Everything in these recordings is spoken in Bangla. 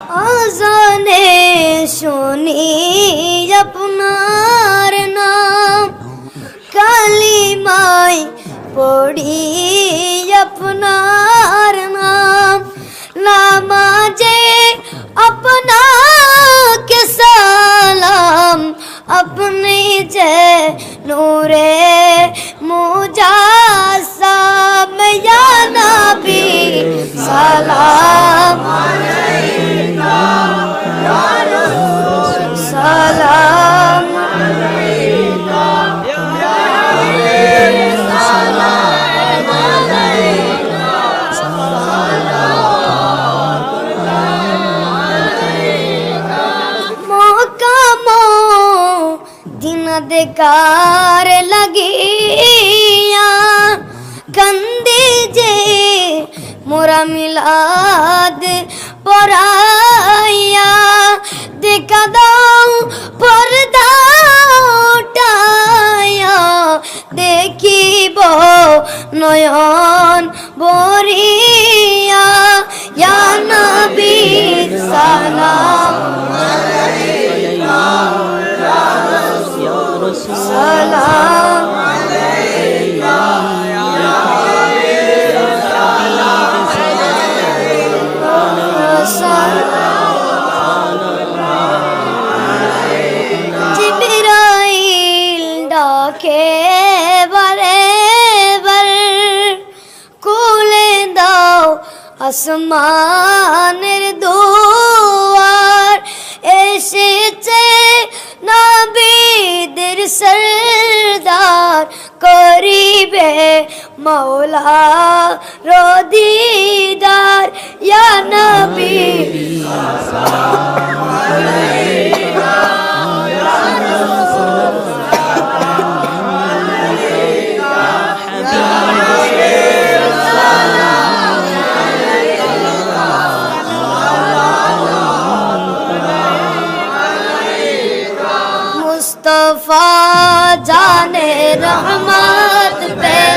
আজানে শুনি আপনার নাম। কালিমাই পড়ি আপনার দিন দেকার লাগিয়া কন্দে যে মোরা মিলাদ পরাইয়া দেখা দাও পর্দা মৌলা রদিদার ইয়া নবী मुस्तफा जाने रहमत पेला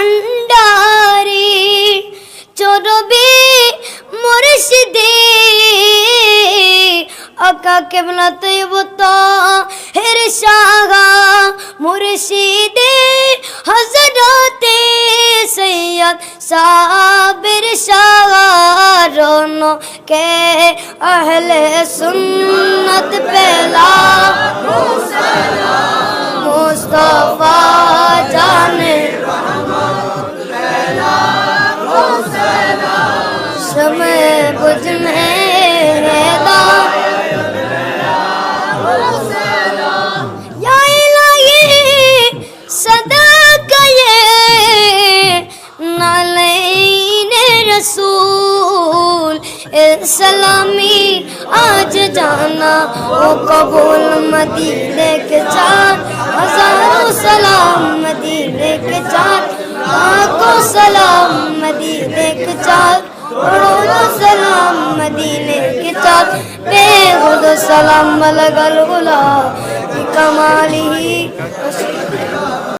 গৌসে ভণ্ডারি চোরবে মুর্শিদে। আকা কেবলা তৈবতা হের শাহা মুর্শিদে। হজরতে সৈয়দ সাবির শাহরন কে আহলে সুন্নত পেলা। समय बुझ में रहता या इलाही सदा कये नालैने रसूल सलामी आज जाना ओ कबूल मदीने के चार हज़ारों सलाम بيغض السلام ملك الغلا بكماله